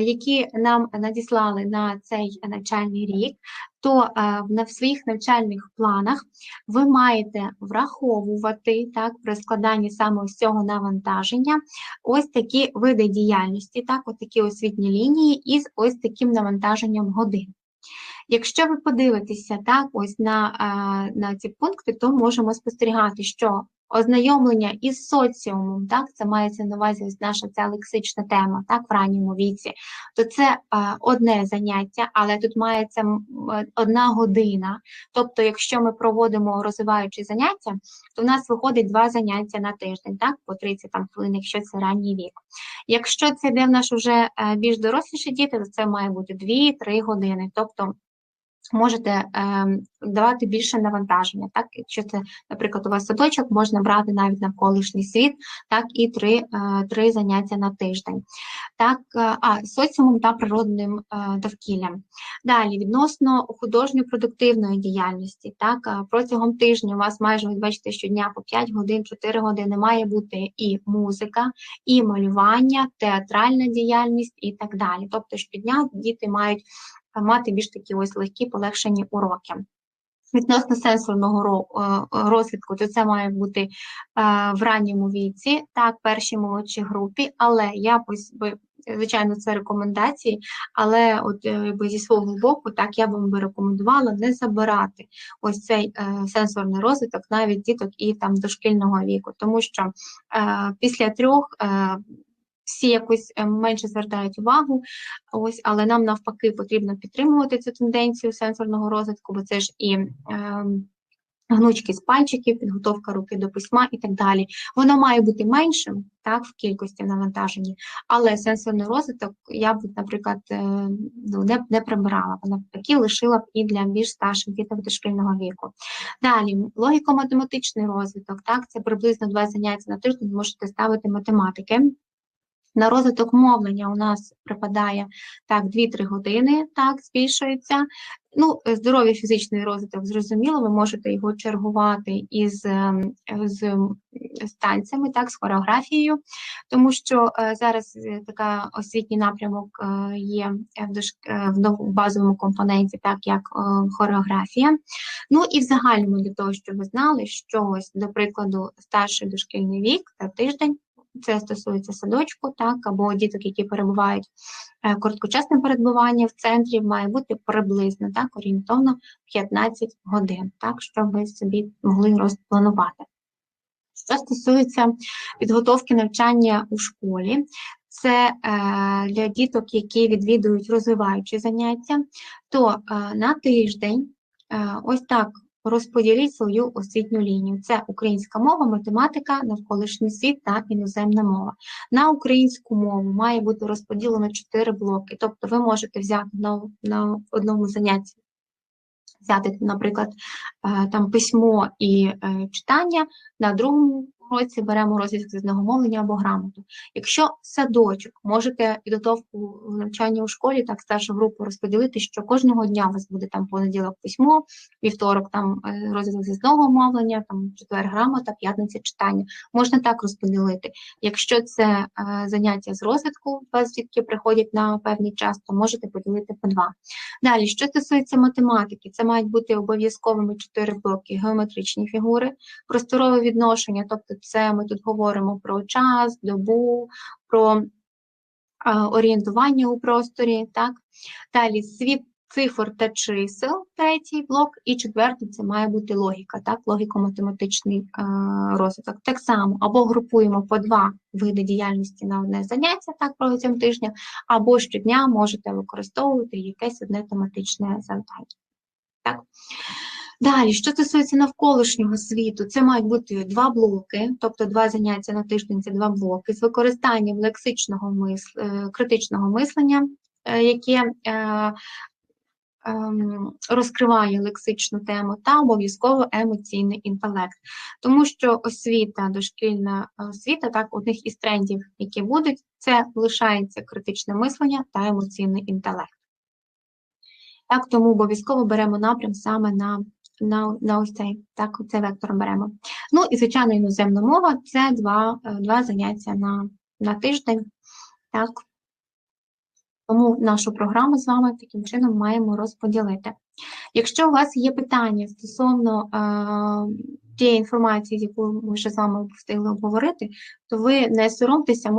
які нам надіслали на цей навчальний рік, то на своїх навчальних планах ви маєте враховувати так, при складанні саме ось цього навантаження ось такі види діяльності, так, ось такі освітні лінії із ось таким навантаженням годин. Якщо ви подивитеся так, ось на на ці пункти, то можемо спостерігати, що ознайомлення із соціумом, так, це мається на увазі ось наша ця лексична тема, так, в ранньому віці, то це одне заняття, але тут мається одна година. Тобто, якщо ми проводимо розвиваючі заняття, то в нас виходить два заняття на тиждень, так, по 30 там, хвилин, якщо це ранній вік. Якщо це йде в наш вже е, більш доросліші діти, то це має бути 2-3 години. Тобто можете е, давати більше навантаження. Так, Якщо це, наприклад, у вас садочок, можна брати навіть навколишній світ, так, і три е, три заняття на тиждень. Так, е, А, соціумом та природним е, довкіллям. Далі, відносно художньо-продуктивної діяльності, так, протягом тижня у вас майже ви бачите, щодня по 5 годин, 4 години має бути і музика, і малювання, театральна діяльність і так далі. Тобто щодня діти мають мати більш такі ось легкі полегшені уроки. Відносно сенсорного е, розвитку, то це має бути е, в ранньому віці, так, першій молодшій групі, але я звичайно, це рекомендації, але от е, зі свого боку, так я вам би рекомендувала не забирати ось цей сенсорний розвиток навіть діток і там дошкільного віку, тому що після трьох всі якось е, менше звертають увагу, ось, але нам навпаки потрібно підтримувати цю тенденцію сенсорного розвитку, бо це ж і е, гнучки з пальчиків, підготовка руки до письма і так далі. Воно має бути меншим так, в кількості навантаження, але сенсорний розвиток я б, наприклад, е, ну, не не прибирала, вона таки лишила б і для більш старших діток дошкільного віку. Далі, логіко-математичний розвиток, так, це приблизно два заняття на тиждень, можете ставити математики. На розвиток мовлення у нас припадає так 2-3 години, так, збільшується. Ну, здоровий фізичний розвиток, зрозуміло, ви можете його чергувати із ем, з, танцями, так, з хореографією, тому що е, зараз е, така освітній напрямок е, є в в базовому компоненті, так як хореографія. Ну і в загальному для того, щоб ви знали, що ось, до прикладу, старший дошкільний вік та тиждень це стосується садочку, так, або діток, які перебувають е, короткочасне перебування в центрі, має бути приблизно так, орієнтовно 15 годин, так, щоб ви собі могли розпланувати. Що стосується підготовки навчання у школі, це е, для діток, які відвідують розвиваючі заняття, то е, на тиждень ось так Розподіліть свою освітню лінію. Це українська мова, математика, навколишній світ та іноземна мова. На українську мову має бути розподілено 4 блоки, тобто ви можете взяти на, на одному занятті, взяти, наприклад, е, там письмо і е, читання, на другому році беремо розвиток зізного мовлення або грамоту. Якщо садочок, можете підготовку в навчанні у школі, так старшу групу розподілити, що кожного дня у вас буде там понеділок письмо, вівторок там е, розвиток зізного мовлення, там четвер грамота, п'ятниця читання. Можна так розподілити. Якщо це е, заняття з розвитку, вас дітки приходять на певний час, то можете поділити по два. Далі, що стосується математики, це мають бути обов'язковими чотири блоки: геометричні фігури, просторове відношення, тобто це ми тут говоримо про час, добу, про орієнтування у просторі. так. Далі світ цифр та чисел, третій блок, і четвертий це має бути логіка, так, логіко-математичний розвиток. Так само або групуємо по два види діяльності на одне заняття так протягом тижня, або щодня можете використовувати якесь одне тематичне завдання. Так. Далі, що стосується навколишнього світу, це мають бути два блоки, тобто два заняття на тиждень це два блоки, з використанням лексичного мисл... Е, критичного мислення, е, яке е, ем, розкриває лексичну тему, та обов'язково емоційний інтелект. Тому що освіта, дошкільна освіта, так, одних із трендів, які будуть, це лишається критичне мислення та емоційний інтелект. Так, тому обов'язково беремо напрям саме на на на ось цей так, цей вектор беремо. Ну і, звичайно, іноземна мова це два е, два заняття на на тиждень. Так. Тому нашу програму з вами таким чином маємо розподілити. Якщо у вас є питання стосовно е, тієї інформації, яку ми вже з вами встигли обговорити, то ви не соромтеся.